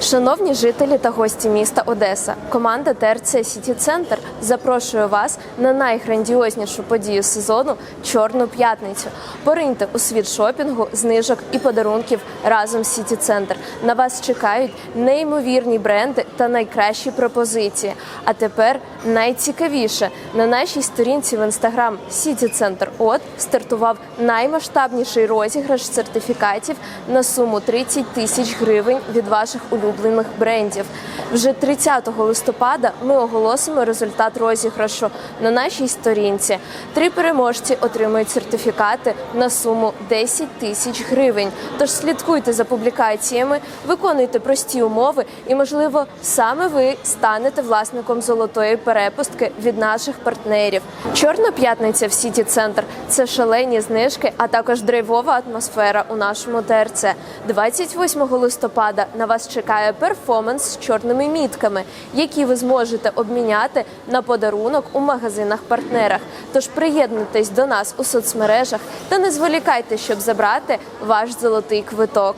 Шановні жителі та гості міста Одеса, команда ТРЦ Сіті Центр запрошує вас на найграндіознішу подію сезону Чорну п'ятницю. Пориньте у світ шопінгу, знижок і подарунків разом з Сіті Центр. На вас чекають неймовірні бренди та найкращі пропозиції. А тепер найцікавіше на нашій сторінці в інстаграм Сіті Центр От стартував наймасштабніший розіграш сертифікатів на суму 30 тисяч гривень від ваших улюблених брендів. Вже 30 листопада ми оголосимо результат розіграшу на нашій сторінці. Три переможці отримують сертифікати на суму 10 тисяч гривень. Тож слідкуйте за публікаціями, виконуйте прості умови, і, можливо, саме ви станете власником золотої перепустки від наших партнерів. Чорна п'ятниця в Сіті Центр це шалені знижки, а також драйвова атмосфера у нашому ТРЦ. 28 листопада на вас чекає перформанс з чорними мітками, які ви зможете обміняти на подарунок у магазинах-партнерах. Тож приєднуйтесь до нас у соцмережах та не зволікайте, щоб забрати ваш золотий квиток.